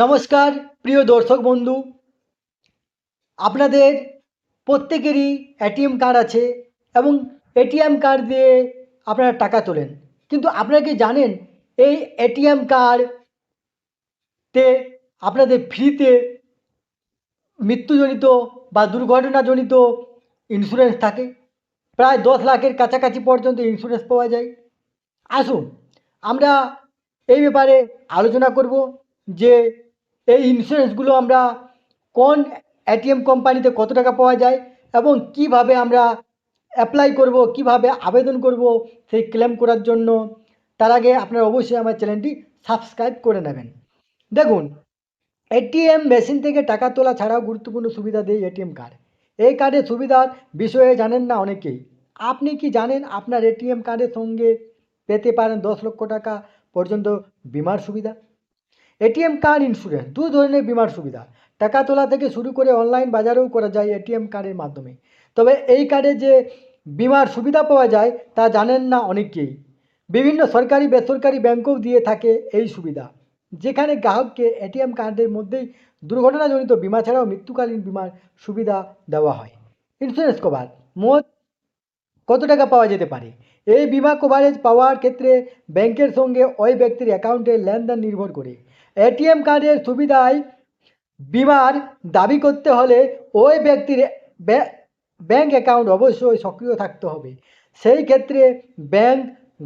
নমস্কার, প্রিয় দর্শক বন্ধু। আপনাদের প্রত্যেকেরই এটিএম কার্ড আছে এবং এটিএম কার্ড দিয়ে আপনারা টাকা তোলেন। কিন্তু আপনারা কি জানেন, এই এটিএম কার্ডতে আপনাদের ফ্রিতে মৃত্যুজনিত বা দুর্ঘটনাজনিত ইন্স্যুরেন্স থাকে। প্রায় দশ লাখের কাছাকাছি পর্যন্ত ইন্স্যুরেন্স পাওয়া যায়। আসুন, আমরা এই ব্যাপারে আলোচনা করব যে এই ইন্স্যুরেন্সগুলো আমরা কোন এটিএম কোম্পানিতে কত টাকা পাওয়া যায় এবং কীভাবে আমরা অ্যাপ্লাই করব, কীভাবে আবেদন করব সেই ক্লেম করার জন্য, তার আগে আপনারা অবশ্যই আমার চ্যানেলটি সাবস্ক্রাইব করে নেবেন। দেখুন এটিএম মেশিন থেকে টাকা তোলা ছাড়াও গুরুত্বপূর্ণ সুবিধা দেয় এটিএম কার্ড এই কার্ডের সুবিধার বিষয়ে জানেন না অনেকেই। আপনি কি জানেন আপনার এটিএম কার্ডের সঙ্গে পেতে পারেন দশ লক্ষ টাকা পর্যন্ত বিমার সুবিধা? এটিএম কার্ড ইন্স্যুরেন্স, দু ধরনের বিমার সুবিধা। টাকা তোলা থেকে শুরু করে অনলাইন বাজারেও করা যায় এটিএম কার্ডের মাধ্যমে। তবে এই কার্ডে যে বিমার সুবিধা পাওয়া যায়, তা জানেন না অনেকেই। বিভিন্ন সরকারি, বেসরকারি ব্যাংকও দিয়ে থাকে এই সুবিধা, যেখানে গ্রাহককে এটিএম কার্ডের মধ্যেই দুর্ঘটনাজনিত বিমা ছাড়াও মৃত্যুকালীন বিমার সুবিধা দেওয়া হয়। ইন্স্যুরেন্স কভার মোট কত টাকা পাওয়া যেতে পারে? এই বিমা কভারেজ পাওয়ার ক্ষেত্রে ব্যাংকের সঙ্গে ওই ব্যক্তির অ্যাকাউন্টের লেনদেন নির্ভর করে। এটিএম কার্ডের সুবিধায় বিমার দাবি করতে হলে ওই ব্যক্তির ব্যাংক অ্যাকাউন্ট অবশ্যই সক্রিয় থাকতে হবে। সেই ক্ষেত্রে ব্যাংক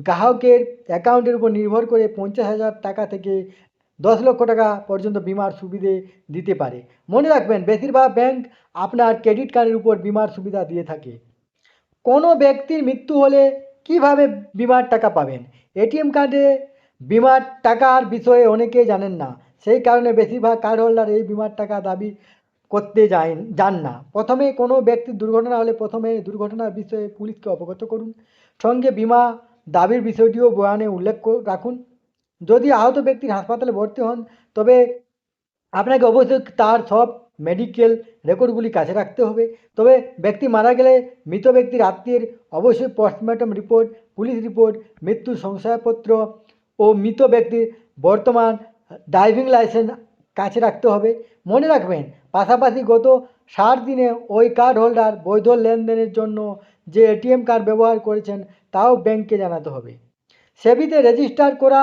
গ্রাহকের অ্যাকাউন্টের উপর নির্ভর করে পঞ্চাশ হাজার টাকা থেকে দশ লক্ষ টাকা পর্যন্ত বিমার সুবিধে দিতে পারে। মনে রাখবেন, বেশিরভাগ ব্যাংক আপনার ক্রেডিট কার্ডের উপর বিমার সুবিধা দিয়ে থাকে। কোনো ব্যক্তির মৃত্যু হলে কীভাবে বিমার টাকা পাবেন? এটিএম কার্ডে বিমার টাকার বিষয়ে অনেকেই জানেন না। সেই কারণে বেশিরভাগ কার্ড হোল্ডার এই বিমার টাকা দাবি করতে যায় যান না। প্রথমে কোনো ব্যক্তির দুর্ঘটনা হলে প্রথমে দুর্ঘটনার বিষয়ে পুলিশকে অবগত করুন। সঙ্গে বিমা দাবির বিষয়টিও বয়ানে উল্লেখ রাখুন। যদি আহত ব্যক্তির হাসপাতালে ভর্তি হন, তবে আপনাকে অবশ্যই তার সব মেডিকেল রেকর্ডগুলি কাছে রাখতে হবে। তবে ব্যক্তি মারা গেলে মৃত ব্যক্তির আত্মীয়ের অবশ্যই পোস্টমর্টম রিপোর্ট, পুলিশ রিপোর্ট, মৃত্যুর শংসাপত্র ও মৃত ব্যক্তির বর্তমান ড্রাইভিং লাইসেন্স কাছে রাখতে হবে। মনে রাখবেন, পাশাপাশি গত ষাট দিনে ওই কার্ড হোল্ডার বৈধ লেনদেনের জন্য যে এটিএম কার্ড ব্যবহার করেছেন তাও ব্যাংককে জানাতে হবে। সেবিতে রেজিস্টার করা,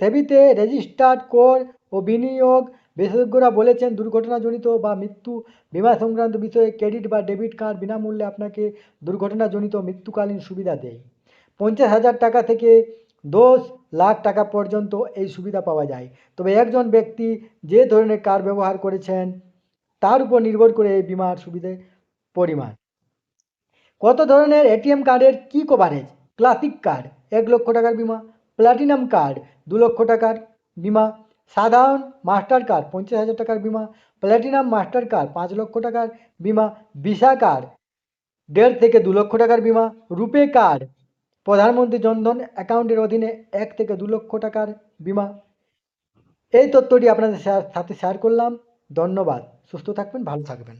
সেবিতে রেজিস্টার্ড কর ও বিনিয়োগ বিশেষজ্ঞরা বলেছেন দুর্ঘটনাজনিত বা মৃত্যু বিমা সংক্রান্ত বিষয়ে ক্রেডিট বা ডেবিট কার্ড বিনামূল্যে আপনাকে দুর্ঘটনাজনিত মৃত্যুকালীন সুবিধা দেয়। পঞ্চাশ হাজার টাকা থেকে দশ লাখ টাকা পর্যন্ত এই সুবিধা পাওয়া যায়। তবে একজন ব্যক্তি যে ধরনের কার্ড ব্যবহার করেছেন, তার উপর নির্ভর করে এই বিমার সুবিধে পরিমাণ। কত ধরনের এটিএম কার্ডের কী কভারেজ ক্লাসিক কার্ড এক লক্ষ টাকার বিমা প্ল্যাটিনাম কার্ড দু লক্ষ টাকার বিমা, সাধারণ মাস্টার কার্ড, পঞ্চাশ হাজার টাকার বিমা প্ল্যাটিনাম মাস্টার কার্ড, পাঁচ লক্ষ টাকার বিমা ভিসা কার্ড দেড় থেকে দু লক্ষ টাকার বিমা রুপে কার্ড প্রধানমন্ত্রী জনধন অ্যাকাউন্টের অধীনে এক থেকে দু লক্ষ টাকার বিমা। এই তথ্যটি আপনাদের সাথে শেয়ার করলাম। ধন্যবাদ। সুস্থ থাকবেন, ভালো থাকবেন।